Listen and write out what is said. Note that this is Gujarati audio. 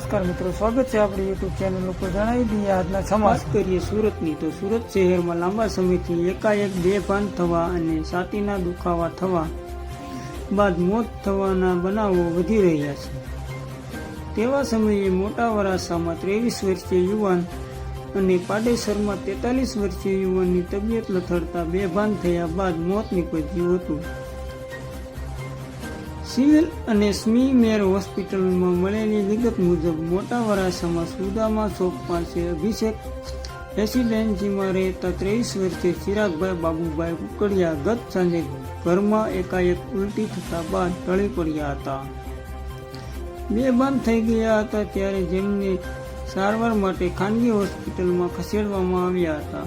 સ્વાગત છે આપણી યુટ્યુબ ચેનલ ઉપર. જણાવી દઈએ આજના સમાજ કરીએ સુરતની, તો સુરત શહેરમાં લાંબા સમયથી એકાએક બેભાન થવા અને છાતીના દુખાવા થવા બાદ મોત થવાના બનાવો વધી રહ્યા છે. તેવા સમયે મોટા વરાસામાં ત્રેવીસ વર્ષીય યુવાન અને પાડેસરમાં તેતાલીસ વર્ષીય યુવાનની તબિયત લથડતા બેભાન થયા બાદ મોત નીપજ્યું હતું. સિવિલ અને સ્મી મેર હોસ્પિટલમાં મળેલી વિગત મુજબ મોટા વરાસામાં સુદામા ચોક પાસે અભિષેક રેસિડેન્સીમાં રહેતા ત્રેવીસ વર્ષે ચિરાગભાઈ બાબુભાઈ કુકડિયા ગત સાંજે ઘરમાં એકાએક ઉલટી થતા બાદ ટળી પડ્યા હતા. બેભાન થઈ ગયા હતા ત્યારે જેમને સારવાર માટે ખાનગી હોસ્પિટલમાં ખસેડવામાં આવ્યા હતા.